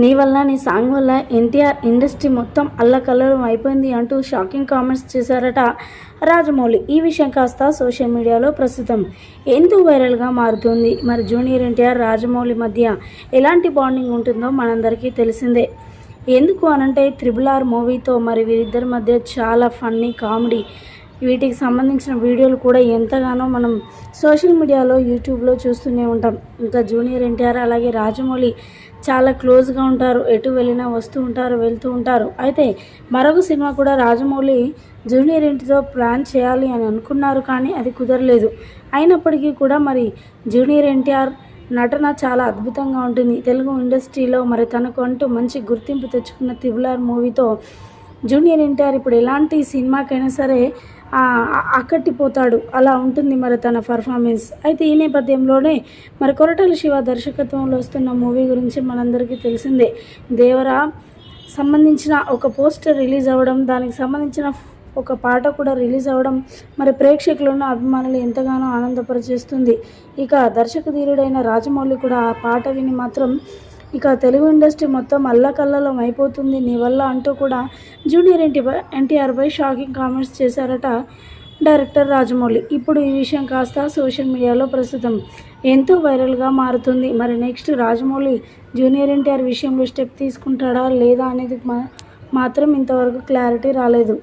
నీ వల్ల నీ సాంగ్ వల్ల ఎన్టీఆర్ ఇండస్ట్రీ మొత్తం అల్లకల్లోలం అయిపోయింది అంటూ షాకింగ్ కామెంట్స్ చేశారట రాజమౌళి. ఈ విషయం కాస్త సోషల్ మీడియాలో ప్రస్తుతం ఎందుకు వైరల్గా మారుతుంది? మరి జూనియర్ ఎన్టీఆర్ రాజమౌళి మధ్య ఎలాంటి బాండింగ్ ఉంటుందో మనందరికీ తెలిసిందే. ఎందుకు అనంటే త్రిబుల్ ఆర్ మూవీతో మరి వీరిద్దరి మధ్య చాలా ఫన్నీ కామెడీ వీటికి సంబంధించిన వీడియోలు కూడా ఎంతగానో మనం సోషల్ మీడియాలో యూట్యూబ్లో చూస్తూనే ఉంటాం. ఇంకా జూనియర్ ఎన్టీఆర్ అలాగే రాజమౌళి చాలా క్లోజ్గా ఉంటారు. ఎటు వెళ్ళినా వస్తూ ఉంటారు వెళ్తూ ఉంటారు. అయితే మరొక సినిమా కూడా రాజమౌళి జూనియర్ ఎన్టీతో ప్లాన్ చేయాలి అని అనుకున్నారు కానీ అది కుదరలేదు. అయినప్పటికీ కూడా మరి జూనియర్ ఎన్టీఆర్ నటన చాలా అద్భుతంగా ఉంటుంది. తెలుగు ఇండస్ట్రీలో మరి తనకు అంటూ మంచి గుర్తింపు తెచ్చుకున్న త్రిబులార్ మూవీతో జూనియర్ ఎన్టీఆర్ ఇప్పుడు ఎలాంటి సినిమాకైనా సరే అక్కట్టిపోతాడు. అలా ఉంటుంది మరి తన పర్ఫార్మెన్స్. అయితే ఈ నేపథ్యంలోనే మరి కొరటాల శివ దర్శకత్వంలో వస్తున్న మూవీ గురించి మనందరికీ తెలిసిందే. దేవరా సంబంధించిన ఒక పోస్టర్ రిలీజ్ అవ్వడం దానికి సంబంధించిన ఒక పాట కూడా రిలీజ్ అవ్వడం మరి ప్రేక్షకులను అభిమానులు ఎంతగానో ఆనందపరిచేస్తుంది. ఇక దర్శకధీరుడైన రాజమౌళి కూడా ఆ పాట విని మాత్రం ఇక తెలుగు ఇండస్ట్రీ మొత్తం అల్లకల్లలం అయిపోతుంది. నీ వల్ల అంటూ కూడా జూనియర్ ఎన్టీ ఎన్టీఆర్పై షాకింగ్ కామెంట్స్ చేశారట డైరెక్టర్ రాజమౌళి. ఇప్పుడు ఈ విషయం కాస్త సోషల్ మీడియాలో ప్రస్తుతం ఎంతో వైరల్గా మారుతుంది. మరి నెక్స్ట్ రాజమౌళి జూనియర్ ఎన్టీఆర్ విషయంలో స్టెప్ తీసుకుంటాడా లేదా అనేది మా- మాత్రం ఇంతవరకు క్లారిటీ రాలేదు.